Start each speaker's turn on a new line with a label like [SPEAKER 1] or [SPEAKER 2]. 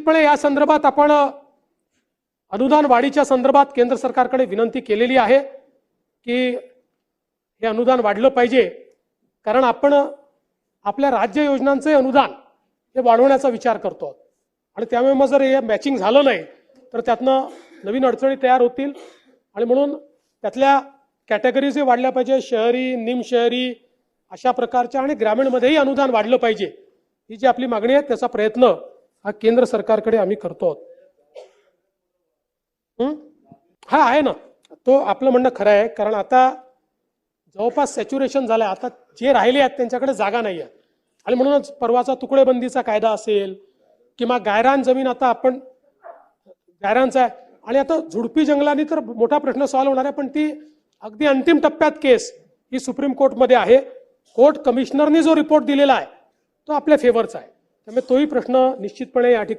[SPEAKER 1] निश्चितपणे या संदर्भात आपण अनुदान वाढीच्या संदर्भात केंद्र सरकारकडे विनंती केलेली आहे की हे अनुदान वाढलं पाहिजे. कारण आपण आपल्या राज्य योजनांचे अनुदान हे वाढवण्याचा विचार करतो. आणि त्यामुळे मग जर हे मॅचिंग झालं नाही तर त्यातनं नवीन अडचणी तयार होतील. आणि म्हणून त्यातल्या कॅटेगरीज हे वाढल्या पाहिजे. शहरी निमशहरी अशा प्रकारच्या आणि ग्रामीणमध्येही अनुदान वाढलं पाहिजे. ही जी आपली मागणी आहे त्याचा प्रयत्न हा केंद्र सरकारकडे आम्ही करतो आहोत. हा? आहे ना. तो आपलं म्हणणं खरं आहे. कारण आता जवळपास सॅच्युरेशन झालंय. आता जे राहिले आहेत त्यांच्याकडे जागा नाही आहे आणि म्हणूनच परवाचा तुकडेबंदीचा कायदा असेल किंवा गायरान जमीन आता आपण गायरांचा आहे. आणि आता झुडपी जंगलांनी तर मोठा प्रश्न सॉल्व्ह होणार आहे. पण ती अगदी अंतिम टप्प्यात केस ही सुप्रीम कोर्टमध्ये आहे. कोर्ट कमिशनरनी जो रिपोर्ट दिलेला आहे तो आपल्या फेवरचा आहे. त्यामुळे तोही प्रश्न निश्चितपणे या ठिकाणी